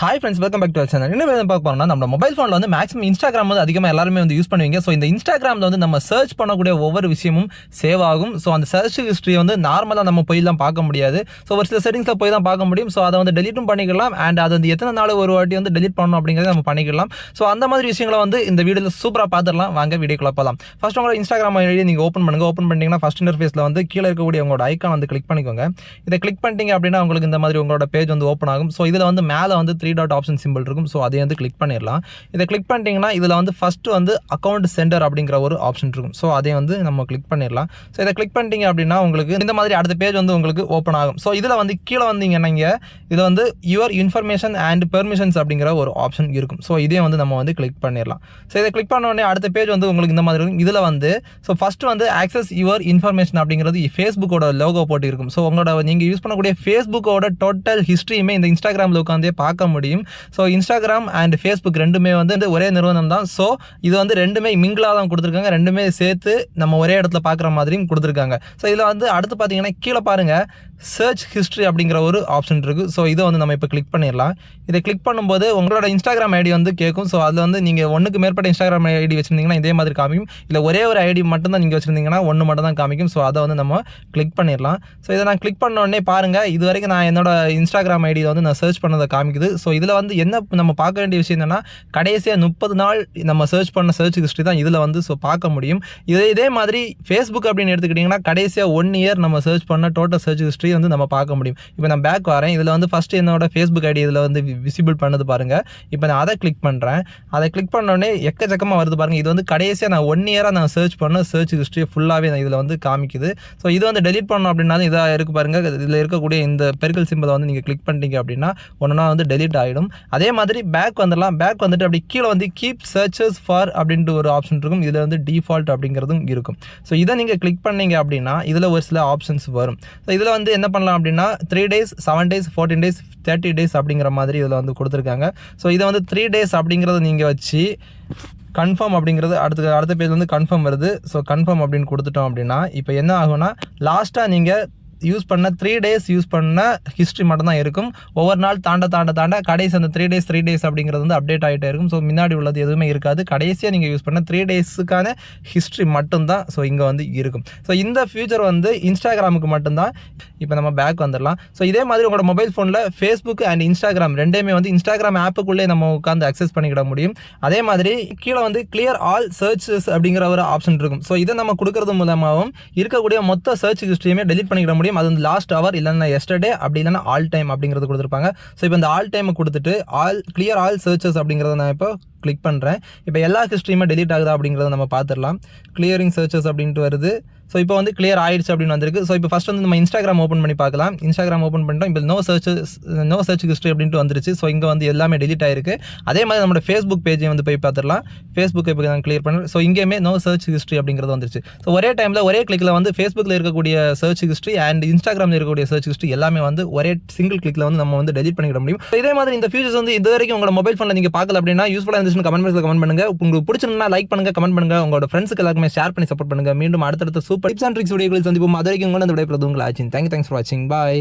Hi friends welcome back to channel என்ன பார்க்க போகிறோம்னா நம்ம மொபைல் ஃபோனில் வந்து மேக்ஸிமம் இன்ஸ்டாகிராம் வந்து அதிகமாக எல்லாருமே வந்து யூஸ் பண்ணுவீங்க. ஸோ இந்த இன்ஸ்டாகிராமில் வந்து நம்ம சர்ச் பண்ணக்கூடிய ஒவ்வொரு விஷயமும் சேவ் ஆகும். ஸோ அந்த சர்ச் ஹிஸ்ட்ரி வந்து நார்மலாக நம்ம போய் தான் பார்க்க முடியாது. ஸோ ஒரு சில செட்டிங்ஸில் போய் தான் பார்க்க முடியும். ஸோ அதை வந்து டெலிட்டும் பண்ணிக்கலாம். அண்ட் அது வந்து எத்தனை நாள் ஒரு வாட்டி வந்து டெலிட் பண்ணணும் அப்படிங்கிறத நம்ம பண்ணிக்கலாம். ஸோ அந்த மாதிரி விஷயங்களை வந்து இந்த வீடியோவில் சூப்பராக பார்த்துடலாம். வாங்க வீடியோக்குள்ள போகலாம் ஃபஸ்ட் உங்களோட இன்ஸ்டாகிராம் ஐடியை நீங்கள் ஓப்பன் பண்ணுங்க. ஓப்பன் பண்ணிட்டீங்கன்னா ஃபர்ஸ்ட் இன்டர்ஃபேஸில் வந்து கீழே இருக்கக்கூடிய உங்களோட ஐக்கான் வந்து கிளிக் பண்ணிக்கோங்க. இதை கிளிக் பண்ணிட்டீங்க அப்படின்னா உங்களுக்கு இந்த மாதிரி உங்களோட பேஜ் வந்து ஓப்பன் ஆகும். ஸோ இதில் வந்து மேலே வந்து த்ரீ டாட் ஆப்ஷன் சிம்பிள் இருக்கும். ஸோ அதை வந்து கிளிக் பண்ணிடலாம் இதை கிளிக் பண்ணிட்டீங்கன்னா இதில் வந்து ஃபஸ்ட்டு வந்து அக்கௌண்ட் சென்டர் அப்படிங்கிற ஒரு ஆப்ஷன் இருக்கும். ஸோ அதை வந்து நம்ம கிளிக் பண்ணிடலாம் ஸோ இதை கிளிக் பண்ணிட்டீங்க அப்படின்னா உங்களுக்கு இந்த மாதிரி அடுத்த பேஜ் வந்து உங்களுக்கு ஓப்பன் ஆகும். ஸோ இதில் வந்து கீழே வந்தீங்கன்னா நீங்கள் இது வந்து யுவர் இன்ஃபர்மேஷன் அண்ட் பெர்மிஷன்ஸ் அப்படிங்கிற ஒரு ஆப்ஷன் இருக்கும். ஸோ இதே வந்து நம்ம வந்து கிளிக் பண்ணிடலாம் ஸோ இதை கிளிக் பண்ண உடனே அடுத்த பேஜ் வந்து உங்களுக்கு இந்த மாதிரி இருக்கும். இதில் வந்து ஸோ ஃபஸ்ட்டு வந்து ஆக்சஸ் யுவர் இன்ஃபர்மேஷன் அப்படிங்கிறது ஃபேஸ்புக்கோட லோகோ போட்டு இருக்கும் ஸோ உங்களோட நீங்கள் யூஸ் பண்ணக்கூடிய ஃபேஸ்புக்கோட டோட்டல் ஹிஸ்ட்ரியுமே இந்த இன்ஸ்டாகிராமில் உட்காந்தே பார்க்க முடியும். முடியும். ஸோ இன்ஸ்டாகிராம் அண்ட் ஃபேஸ்புக் ரெண்டுமே வந்து ஒரே நிறுவனம் தான். ஸோ இது வந்து ரெண்டுமே மிங்கிளாக தான் கொடுத்துருக்காங்க. ரெண்டுமே சேர்த்து நம்ம ஒரே இடத்துல பார்க்குற மாதிரியும் கொடுத்துருக்காங்க. ஸோ இதில் வந்து அடுத்து பார்த்தீங்கன்னா கீழே பாருங்கள் சர்ச் ஹிஸ்ட்ரி அப்படிங்கிற ஒரு ஆப்ஷன் இருக்குது ஸோ இதை வந்து நம்ம இப்போ கிளிக் பண்ணிடலாம். இதை கிளிக் பண்ணும்போது உங்களோட இன்ஸ்டாகிராம் ஐடி வந்து கேட்கும். ஸோ அதில் வந்து நீங்கள் ஒன்றுக்கு மேற்பட்ட இன்ஸ்டாகிராம் ஐடி வச்சிருந்தீங்கன்னா இதே மாதிரி காமிக்கும். இல்லை ஒரே ஒரு ஐடி மட்டும் தான் நீங்கள் வச்சுருந்தீங்கன்னா ஒன்று மட்டும் தான் காமிக்கும். ஸோ அதை வந்து நம்ம கிளிக் பண்ணிடலாம். ஸோ இதை நான் கிளிக் பண்ண உடனே பாருங்கள் இது வரைக்கும் நான் என்னோட இன்ஸ்டாகிராம் ஐடியை வந்து நான் சர்ச் பண்ணதை காமிக்குது. ஸோ இதில் வந்து என்ன நம்ம பார்க்க வேண்டிய விஷயம் என்னென்னா கடைசியாக முப்பது நாள் நம்ம சர்ச் பண்ண சர்ச் ஹிஸ்ட்ரி தான் இதில் வந்து ஸோ பார்க்க முடியும். இதே இதே மாதிரி ஃபேஸ்புக் அப்படின்னு எடுத்துக்கிட்டிங்கன்னா கடைசியாக ஒன் இயர் நம்ம சர்ச் பண்ண டோட்டல் சர்ச் ஹிஸ்ட்ரி வந்து நம்ம பார்க்க முடியும். இப்போ நான் பேக் வரேன். இதில் வந்து ஃபஸ்ட்டு என்னோட ஃபேஸ்புக் ஐடி இதில் வந்து விசிபிள் பண்ணது பாருங்கள் இப்போ நான் அதை கிளிக் பண்ணுறேன் அதை கிளிக் பண்ண உடனே எக்கச்சக்கமாக வருது பாருங்கள் இது வந்து கடைசியாக நான் ஒன் இயராக நான் சர்ச் பண்ண சர்ச் ஹிஸ்ட்ரி ஃபுல்லாகவே நான் இதில் வந்து காமிக்குது. ஸோ இது வந்து டெலிட் பண்ணோம் அப்படின்னாலும் இதாக இருக்குது பாருங்கள் இதில் இருக்கக்கூடிய இந்த பெருக்கல் சிம்பிளை வந்து நீங்கள் கிளிக் பண்ணிட்டீங்க அப்படின்னா ஒன்றுனா வந்து டெலிட் ஆகிடும் அதே மாதிரி பேக் வந்துடலாம். பேக் வந்துட்டு அப்படி கீழே வந்து கீப் சர்ச்சஸ் ஃபார் அப்படின்ட்டு ஒரு ஆப்ஷன் இருக்கும். இதில் வந்து டிஃபால்ட் அப்படிங்கிறதும் இருக்கும். ஸோ இதை நீங்கள் கிளிக் பண்ணீங்க அப்படின்னா இதில் ஒரு சில ஆப்ஷன்ஸ் வரும். ஸோ இதில் வந்து என்ன பண்ணலாம் அப்படின்னா three days seven days fourteen days thirty days அப்படிங்கிற மாதிரி இதில் வந்து கொடுத்துருக்காங்க. ஸோ இதை வந்து த்ரீ டேஸ் அப்படிங்கிறத நீங்கள் வச்சு கன்ஃபார்ம் அப்படிங்கிறது அடுத்த அடுத்த பேஜ் வந்து கன்ஃபார்ம் வருது. ஸோ கன்ஃபார்ம் அப்படின்னு கொடுத்துட்டோம் அப்படின்னா இப்போ என்ன ஆகும்னா லாஸ்ட்டாக நீங்கள் யூஸ் பண்ண த்ரீ டேஸ் யூஸ் பண்ண ஹிஸ்ட்ரி மட்டும்தான் இருக்கும். ஒவ்வொரு நாள் தாண்ட தாண்ட தாண்ட கடைசி அந்த த்ரீ டேஸ் த்ரீ டேஸ் அப்படிங்கிறது வந்து அப்டேட் ஆகிட்டே இருக்கும். ஸோ முன்னாடி உள்ளது எதுவுமே இருக்காது. கடைசியாக நீங்கள் யூஸ் பண்ண த்ரீ டேஸுக்கான ஹிஸ்ட்ரி மட்டும்தான் ஸோ இங்கே வந்து இருக்கும். ஸோ இந்த ஃபியூச்சர் வந்து இன்ஸ்டாகிராமுக்கு மட்டும்தான். இப்போ நம்ம பேக் வந்துடலாம். ஸோ இதே மாதிரி உங்களோட மொபைல் ஃபோனில் ஃபேஸ்புக் அண்ட் இன்ஸ்டாகிராம் ரெண்டையுமே வந்து இன்ஸ்டாகிராம் ஆப்புக்குள்ளே நம்ம உட்காந்து அக்சஸ் பண்ணிக்கிட முடியும். அதே மாதிரி கீழே வந்து கிளியர் ஆல் சர்ச்சஸ் அப்படிங்கிற ஒரு ஆப்ஷன் இருக்கும். ஸோ இதை நம்ம கொடுக்கறது மூலமாகவும் இருக்கக்கூடிய மொத்த சர்ச் ஹிஸ்ட்ரியுமே டெலிட் பண்ணிக்கிட முடியும். அது வந்து லாஸ்ட் அவர் இல்லைன்னா எஸ்டர்டே அப்படி இல்லைன்னா ஆல் டைம் அப்படிங்கிறது கொடுத்துருப்பாங்க. ஸோ இப்போ இந்த ஆல் டைம் கொடுத்துட்டு ஆல் கிளியர் ஆல் சர்ச்சஸ் அப்படிங்கிறத நான் இப்போ கிளிக் பண்ணுறேன் இப்போ எல்லா ஹிஸ்ட்ரியுமே டெலிட் ஆகுதா அப்படிங்கிறத நம்ம பார்த்துடலாம். கிளியரிங் சர்ச்சஸ் அப்படின்ட்டு வருது. ஸோ இப்போ வந்து கிளியர் ஆயிடுச்சு அப்படின்னு வந்திருக்கு. ஸோ இப்போ ஃபஸ்ட் வந்து நம்ம இன்ஸ்டாகிராம் ஓப்பன் பண்ணி பார்க்கலாம். இன்ஸ்டாகிராம் ஓப்பன் பண்ணிட்டோம். இப்போ no search no search history அப்படின்ட்டு வந்துருச்சு. ஸோ இங்கே வந்து எல்லாமே டெலிட் ஆயிருக்கு. அதே மாதிரி நம்மளோட ஃபேஸ்புக் பேஜை வந்து போய் பார்த்துடலாம். ஃபேஸ்புக்கு இப்போ நான் கிளியர் பண்ணுறேன் ஸோ இங்கேயுமே நோ சர்ச் ஹிஸ்ட்ரி அப்படிங்கிறது வந்துருச்சு. ஸோ ஒரே டைமில் ஒரே கிளிக்கில் வந்து ஃபேஸ்புக்கில் இருக்கக்கூடிய சர்ச் ஹிஸ்ட்ரி அண்ட் இன்ஸ்டாகிராமில் இருக்கக்கூடிய சர்ச் ஹிஸ்ட்ரி எல்லாமே வந்து ஒரே சிங்கிள் கிளிக்கில் வந்து நம்ம வந்து டெலிட் பண்ணிட முடியும். இதே மாதிரி இந்த ஃபியூச்சர்ஸ் வந்து இது வரைக்கும் உங்களோட மொபைல் ஃபோனில் நீங்கள் பார்க்கல அப்படின்னா யூஸ்ஃபுல்லாக இருந்துச்சு இருந்துச்சுன்னு கமெண்ட் பாக்ஸில் கமெண்ட் பண்ணுங்க. உங்களுக்கு பிடிச்சிருந்தா லைக் பண்ணுங்க கமெண்ட் பண்ணுங்க. உங்களோட ஃப்ரெண்ட்ஸுக்கு எல்லாருமே ஷேர் பண்ணி சப்போர்ட் பண்ணுங்க. மீண்டும் அடுத்தடுத்த சூப்பர் டிப்ஸ் அண்ட் ட்ரிக்ஸ் வீடியோக்கள் சந்திப்போம். அது வரைக்கும் கூட இந்த விடைபெறுவது உங்கள் ஆச்சு தேங்க்யூ தேங்க்ஸ் ஃபார் வாட்சிங் பாய்